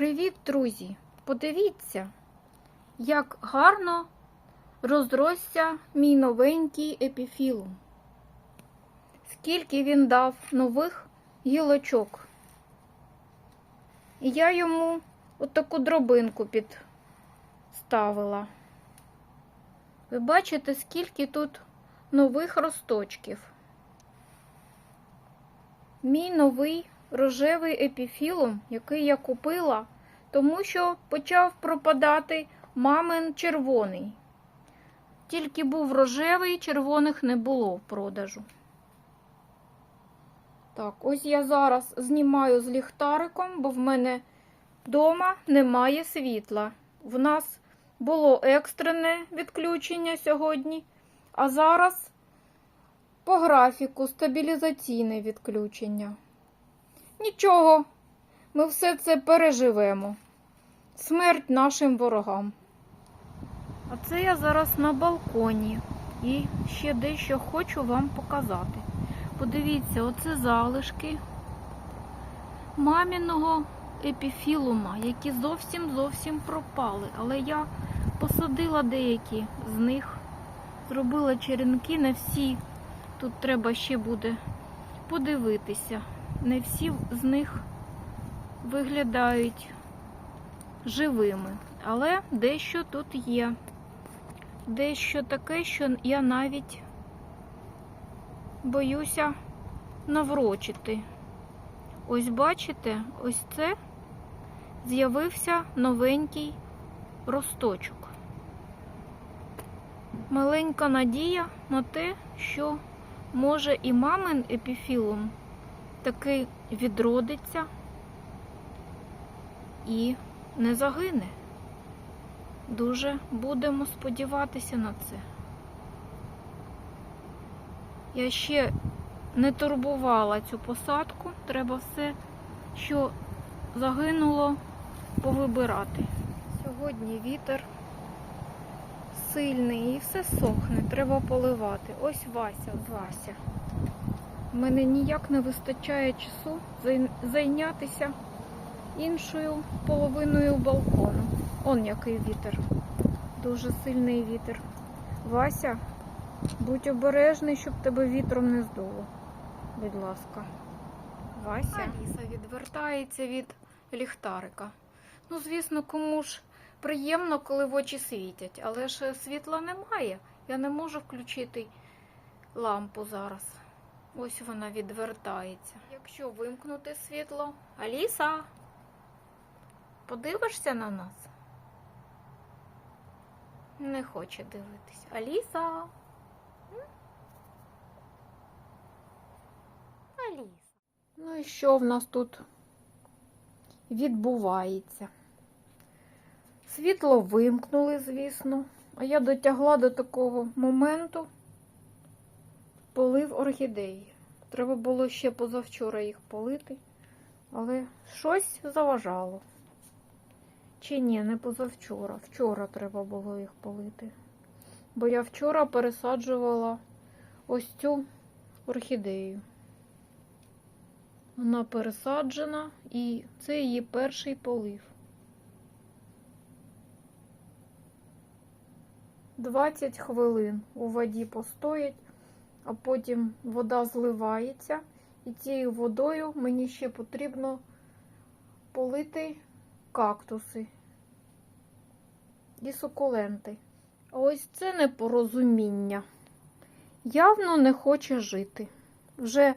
Привіт, друзі! Подивіться, як гарно розросся мій новенький епіфілум. Скільки він дав нових гілочок. І я йому отаку дробинку підставила. Ви бачите, скільки тут нових росточків. Мій новий рожевий епіфілум, який я купила, тому що почав пропадати мамин червоний. Тільки був рожевий, червоних не було в продажу. Так, ось я зараз знімаю з ліхтариком, бо в мене вдома немає світла. В нас було екстрене відключення сьогодні, а зараз по графіку стабілізаційне відключення. Нічого, ми все це переживемо. Смерть нашим ворогам. А це я зараз на балконі і ще дещо хочу вам показати. Подивіться, оце залишки маміного епіфілума, які зовсім зовсім пропали. Але я посадила деякі з них, зробила черенки, не всі. Тут треба ще буде подивитися. Не всі з них виглядають живими, але дещо тут є. Дещо таке, що я навіть боюся наврочити. Ось бачите, ось це з'явився новенький росточок. Маленька надія на те, що може і мамин епіфілум таки відродиться і не загине. Дуже будемо сподіватися на це. Я ще не турбувала цю посадку, треба все, що загинуло, повибирати. Сьогодні вітер сильний і все сохне, треба поливати. Ось Вася, Вася. У мене ніяк не вистачає часу зайнятися іншою половиною балкону. Он який вітер. Дуже сильний вітер. Вася, будь обережний, щоб тебе вітром не здуло. Будь ласка. Вася. Аліса відвертається від ліхтарика. Ну, звісно, кому ж приємно, коли в очі світять, але ж світла немає. Я не можу включити лампу зараз. Ось вона відвертається. Якщо вимкнути світло, Аліса, подивишся на нас? Не хоче дивитись. Аліса. Аліса. Ну і що в нас тут відбувається? Світло вимкнули, звісно, а я дотягла до такого моменту полив орхідеї. Треба було ще позавчора їх полити, але щось заважало. Чи ні, не позавчора. Вчора треба було їх полити. Бо я вчора пересаджувала ось цю орхідею. Вона пересаджена і це її перший полив. 20 хвилин у воді постоять, а потім вода зливається. І цією водою мені ще потрібно полити кактуси і сукуленти. Ось це непорозуміння. Явно не хоче жити. Вже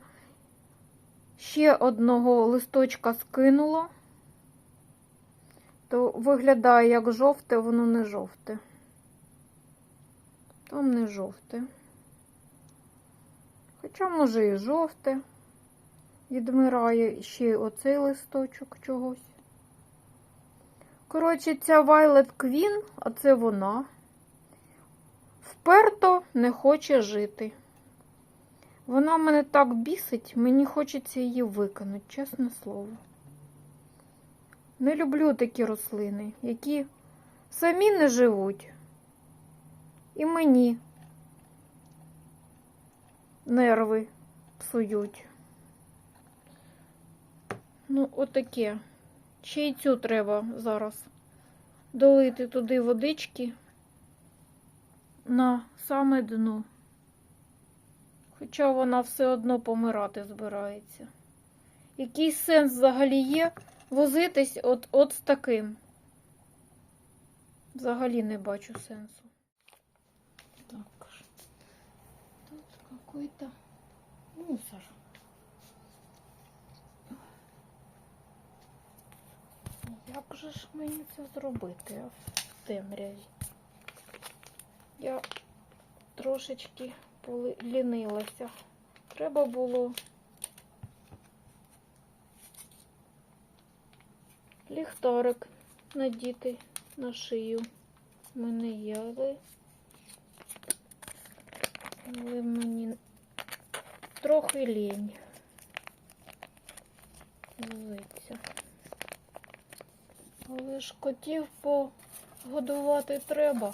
ще одного листочка скинуло, то виглядає як жовте, воно не жовте. Там не жовте. Хоча, може, і жовте. Відмирає ще оцей листочок чогось. Коротше, ця Violet Queen, а це вона, вперто не хоче жити. Вона мене так бісить, мені хочеться її викинути, чесне слово. Не люблю такі рослини, які самі не живуть. І мені нерви псують. Ну, отаке. Ще й цю треба зараз долити туди водички на саме дно. Хоча вона все одно помирати збирається. Який сенс взагалі є возитись от, от з таким? Взагалі не бачу сенсу. Так. Тут какой-то мусор. Як же ж мені це зробити в темряві? Я трошечки полінилася. Треба було ліхтарик надіти на шию. У мене є, але, але мені трохи лінь. Злиться. Але ж котів погодувати треба.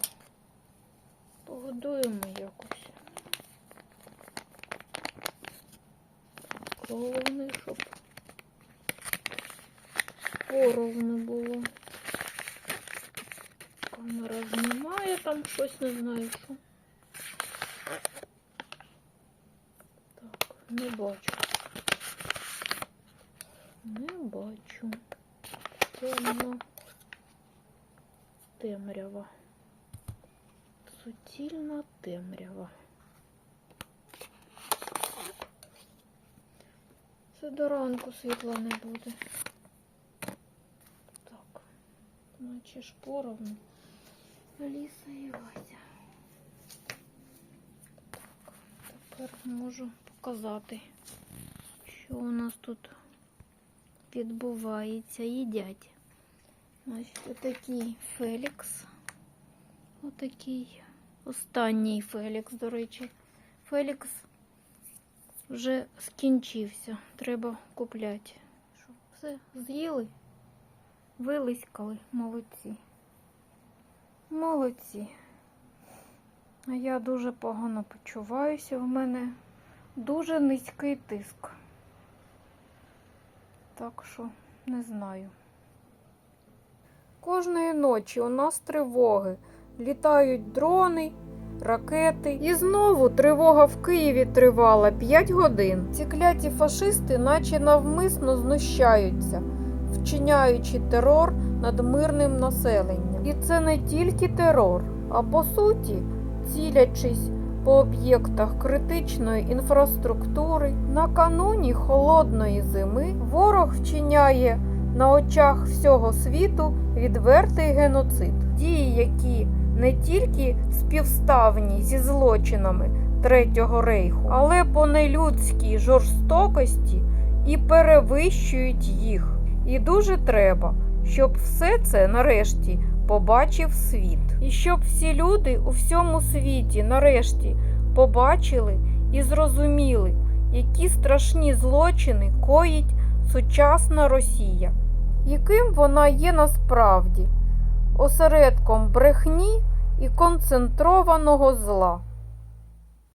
Погодуємо якось. Головне, щоб поровне було. Камера знімає там щось, не знаю що. Так, не бачу. Не бачу. Темно. Темрява. Суцільна темрява. Це до ранку світла не буде. Так, наче ж поровну. Аліса і Вася. Так, тепер можу показати, що у нас тут відбувається. Їдять. Значить, отакий Фелікс. Отакий останній Фелікс, до речі. Фелікс вже скінчився. Треба купляти. Що, все з'їли? Вилискали, молодці. Молодці. А я дуже погано почуваюся. В мене дуже низький тиск. Так що не знаю. Кожної ночі у нас тривоги. Літають дрони, ракети. І знову тривога в Києві тривала 5 годин. Ці кляті фашисти, наче навмисно знущаються, вчиняючи терор над мирним населенням. І це не тільки терор, а по суті, цілячись по об'єктах критичної інфраструктури, накануні холодної зими ворог вчиняє на очах всього світу відвертий геноцид. Дії, які не тільки співставні зі злочинами Третього рейху, але по нелюдській жорстокості і перевищують їх. І дуже треба, щоб все це нарешті побачив світ. І щоб всі люди у всьому світі нарешті побачили і зрозуміли, які страшні злочини коїть сучасна Росія, яким вона є насправді осередком брехні і концентрованого зла.